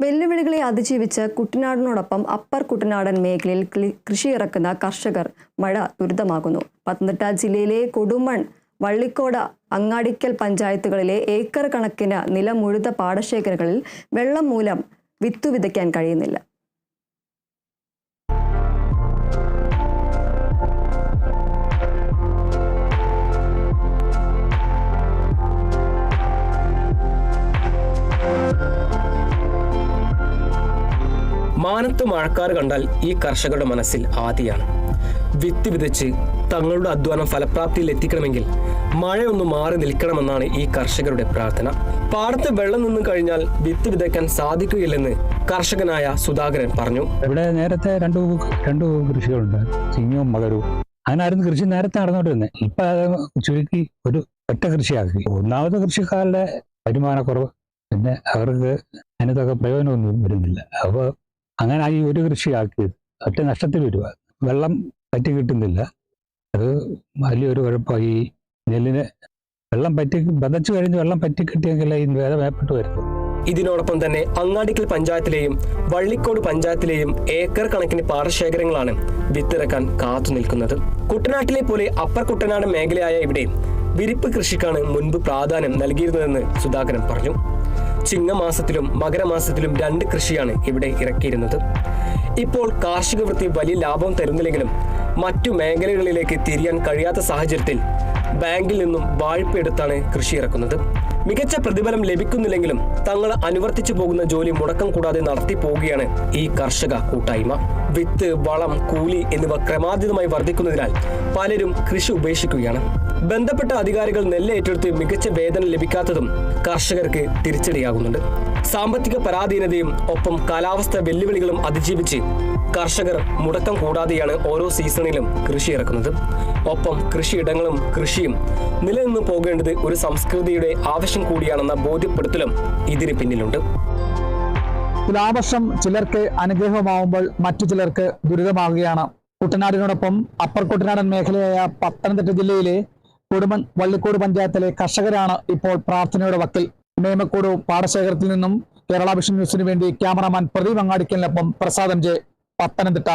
വെല്ലുവിളികളെ അതിജീവിച്ച് കുട്ടനാടിനോടൊപ്പം അപ്പർ കുട്ടനാടൻ മേഖലയിൽ കൃഷി ഇറക്കുന്ന കർഷകർ മഴ ദുരിതമാകുന്നു. പത്തനംതിട്ട ജില്ലയിലെ കൊടുമൺ വള്ളിക്കോട് അങ്ങാടിക്കൽ പഞ്ചായത്തുകളിലെ ഏക്കർ കണക്കിന് നിലമുഴുത പാടശേഖരങ്ങളിൽ വെള്ളം മൂലം വിത്തുവിതയ്ക്കാൻ കഴിയുന്നില്ല. മാനത്ത് മഴക്കാർ കണ്ടാൽ ഈ കർഷകരുടെ മനസ്സിൽ ആദിയാണ്. വിത്ത് വിതച്ച് തങ്ങളുടെ അധ്വാനം ഫലപ്രാപ്തിയിൽ എത്തിക്കണമെങ്കിൽ മഴയൊന്ന് മാറി നിൽക്കണമെന്നാണ് ഈ കർഷകരുടെ പ്രാർത്ഥന. പാടത്ത് വെള്ളം നിന്നും കഴിഞ്ഞാൽ വിത്ത് വിതയ്ക്കാൻ സാധിക്കുകയില്ലെന്ന് കർഷകനായ സുധാകരൻ പറഞ്ഞു. ഇവിടെ നേരത്തെ രണ്ടു രണ്ടു കൃഷികളുണ്ട് ചിങ്ങവും മകരവും. അങ്ങനായിരുന്നു കൃഷി നേരത്തെ നടന്നുകൊണ്ടിരുന്നത് ഇപ്പൊ ചുരുക്കി ഒരു ഒറ്റ കൃഷിയാക്കി. ഒന്നാമത് കൃഷിക്കാരുടെ വരുമാനക്കുറവ് പിന്നെ അവർക്ക് അതിനകത്തൊക്കെ പ്രയോജനമൊന്നും വരുന്നില്ല. അപ്പോൾ അങ്ങനെ ഈ ഒരു കൃഷിയാക്കിയത് ഒറ്റ നഷ്ടത്തിൽ വരിക വെള്ളം പറ്റി കിട്ടുന്നില്ല. അത് വലിയൊരു കുഴപ്പമായി. നെല്ലിന് വെള്ളം പറ്റി ബന്ധിച്ചു കഴിഞ്ഞ് വെള്ളം പറ്റി കിട്ടിയെങ്കിൽ ഈ വേദ വേപ്പെട്ട് വരുന്നു ഇതിനോടൊപ്പം തന്നെ അങ്ങാടിക്കൽ പഞ്ചായത്തിലെയും വള്ളിക്കോട് പഞ്ചായത്തിലെയും ഏക്കർ കണക്കിന് പാടശേഖരങ്ങളാണ് വിത്തിറക്കാൻ കാത്തു നിൽക്കുന്നത്. കുട്ടനാട്ടിലെ പോലെ അപ്പർ കുട്ടനാട് മേഖലയായ ഇവിടെ വിരിപ്പ് കൃഷിക്കാണ് മുൻപ് പ്രാധാന്യം നൽകിയിരുന്നതെന്ന് സുധാകരൻ പറഞ്ഞു. ചിങ്ങമാസത്തിലും മകരമാസത്തിലും രണ്ട് കൃഷിയാണ് ഇവിടെ ഇറക്കിയിരുന്നത്. ഇപ്പോൾ കാർഷിക വൃത്തി വലിയ ലാഭം തരുന്നില്ലെങ്കിലും മറ്റു മേഖലകളിലേക്ക് തിരിയാൻ കഴിയാത്ത സാഹചര്യത്തിൽ ബാങ്കിൽ നിന്നും വായ്പ എടുത്താണ് കൃഷി ഇറക്കുന്നത്. മികച്ച പ്രതിഫലം ലഭിക്കുന്നില്ലെങ്കിലും തങ്ങൾ അനുവർത്തിച്ചു പോകുന്ന ജോലി മുടക്കം കൂടാതെ നടത്തി പോവുകയാണ് ഈ കർഷക കൂട്ടായ്മ. വിത്ത് വളം കൂലി എന്നിവ ക്രമാതീതമായി വർദ്ധിക്കുന്നതിനാൽ പലരും കൃഷി ഉപേക്ഷിക്കുകയാണ്. ബന്ധപ്പെട്ട അധികാരികൾ നെല്ല് ഏറ്റെടുത്ത് മികച്ച വേതനം ലഭിക്കാത്തതും കർഷകർക്ക് തിരിച്ചടിയാകുന്നുണ്ട്. സാമ്പത്തിക പരാധീനതയും ഒപ്പം കാലാവസ്ഥ വെല്ലുവിളികളും അതിജീവിച്ച് കർഷകർ മുടക്കം കൂടാതെയാണ് ഓരോ സീസണിലും കൃഷി ഇറക്കുന്നത്. ഒപ്പം കൃഷിയിടങ്ങളും കൃഷിയും നിലനിന്ന് പോകേണ്ടത് ഒരു സംസ്കൃതിയുടെ ആവശ്യം കൂടിയാണെന്ന ബോധ്യപ്പെടുത്തലും ഇതിന് പിന്നിലുണ്ട്. തുലാവർഷം ചിലർക്ക് അനുഗ്രഹമാവുമ്പോൾ മറ്റു ചിലർക്ക് ദുരിതമാവുകയാണ്. കുട്ടനാടിനോടൊപ്പം അപ്പർ കുട്ടനാടൻ മേഖലയായ പത്തനംതിട്ട ജില്ലയിലെ കൊടുമൻ വള്ളിക്കോട് പഞ്ചായത്തിലെ കർഷകരാണ് ഇപ്പോൾ പ്രാർത്ഥനയുടെ വക്കിൽ. നേമക്കോട് പാടശേഖരത്തിൽ നിന്നും കേരള വിഷൻ ന്യൂസിന് വേണ്ടി ക്യാമറാമാൻ പ്രദീപ് അങ്ങാടിക്കലിനൊപ്പം പ്രസാദം ജെ പത്തനംതിട്ട.